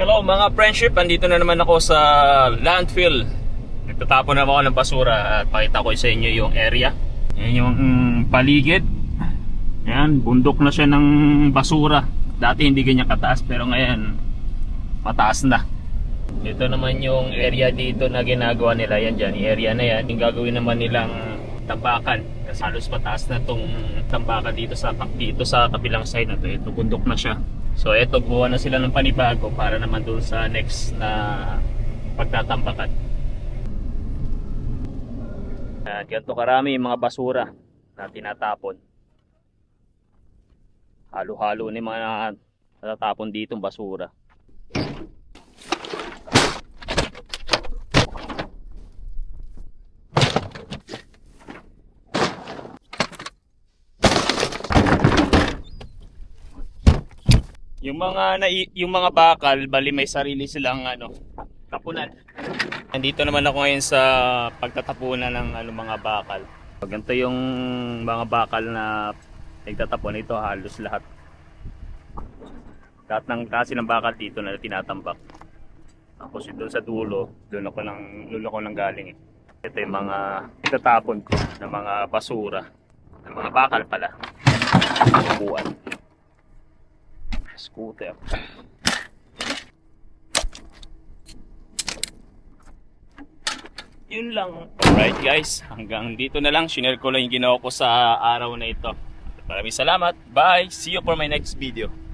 Hello mga friendship, andito na naman ako sa landfill. Nagtatapon na ako ng basura at pakita ko sa inyo yung area. Yan yung mm, paligid. Yan, bundok na siya ng basura. Dati hindi ganyan kataas pero ngayon mataas na. Ito naman yung area dito na ginagawa nila. Yan dyan, area na yan. Yung gagawin naman nilang tambakan. Kasi halos mataas na tong tambakan dito sa dito sa kabilang side na to. Ito bundok na siya. So ito buwan na sila ng panibago para naman dun sa next na pagtatambakan. At ganito karami yung mga basura na tinatapon. Halo-halo ni mga natatapon dito basura. Yung mga nai- yung mga bakal, bali may sarili silang ano, tapunan. Nandito naman ako ngayon sa pagtatapunan ng ano, mga bakal. Ganito yung mga bakal na nagtatapon ito halos lahat. Lahat ng klase ng bakal dito na tinatambak. Tapos doon sa dulo, doon ako nang doon ako nang galing. eh. Ito yung mga itatapon ko ng mga basura, ng mga bakal pala. Buwan scooter. Yun lang. Alright guys, hanggang dito na lang. Shinare ko lang yung ginawa ko sa araw na ito. Maraming salamat. Bye! See you for my next video.